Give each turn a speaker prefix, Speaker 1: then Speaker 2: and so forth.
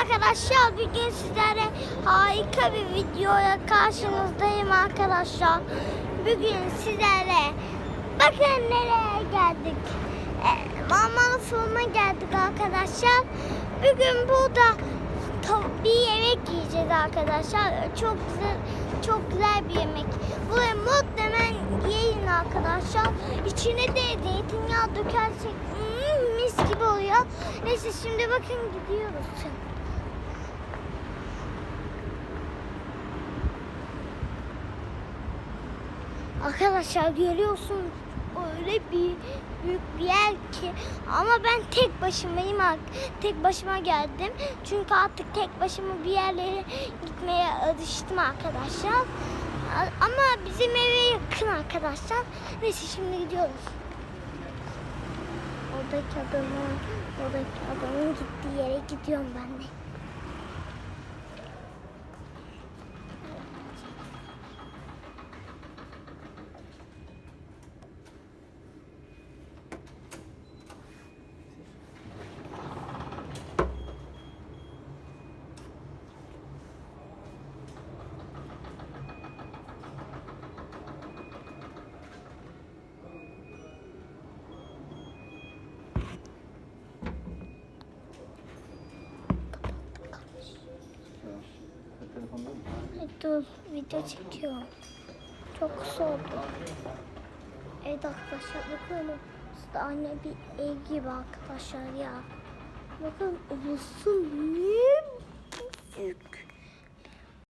Speaker 1: arkadaşlar. Bugün sizlere harika bir videoya karşınızdayım arkadaşlar. Bugün sizlere bakın nereye geldik. E, Mama sonuna geldik arkadaşlar. Bugün burada bir yemek yiyeceğiz arkadaşlar. Çok güzel çok güzel bir yemek. Buraya muhtemelen yiyin arkadaşlar. İçine de zeytinyağı dökersek mm, mis gibi oluyor. Neyse şimdi bakın gidiyoruz. Arkadaşlar görüyorsun öyle bir büyük bir yer ki. Ama ben tek başımayım tek başıma geldim. Çünkü artık tek başıma bir yerlere gitmeye alıştım arkadaşlar. Ama bizim eve yakın arkadaşlar. Neyse şimdi gidiyoruz. Oradaki adamın oradaki adamın gittiği yere gidiyorum ben de
Speaker 2: Telefonda mı?
Speaker 1: Dur video çekiyorum. Çok kısa oldu. Evet arkadaşlar bakın işte anne bir ev gibi arkadaşlar ya. Bakın burası ne.